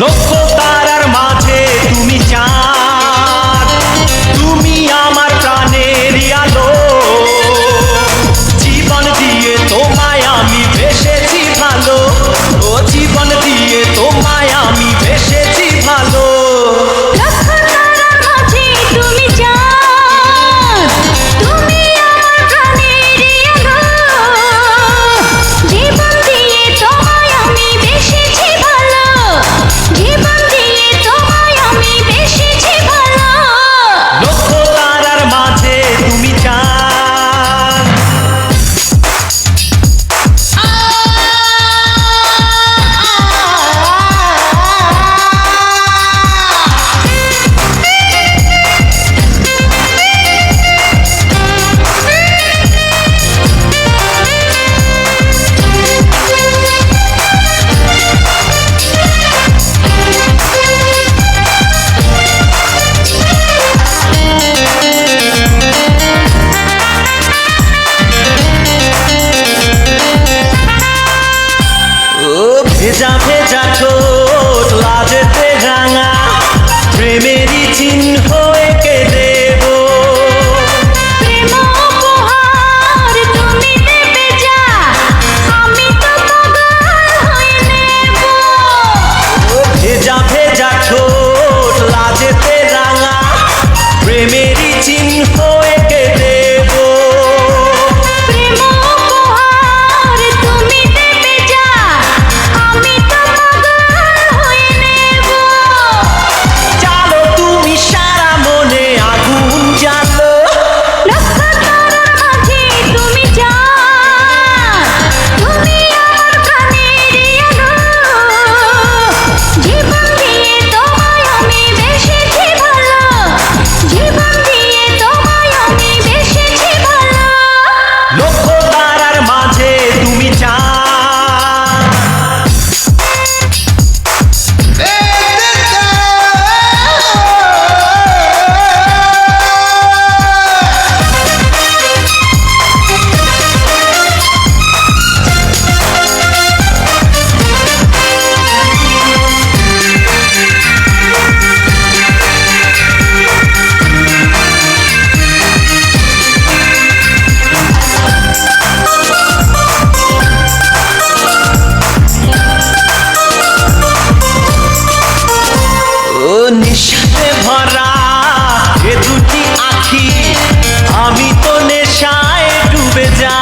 লক্ষ্য তারার মাঝে যাবে যা পাখি আমি তো নেশায় ডুবে যাই।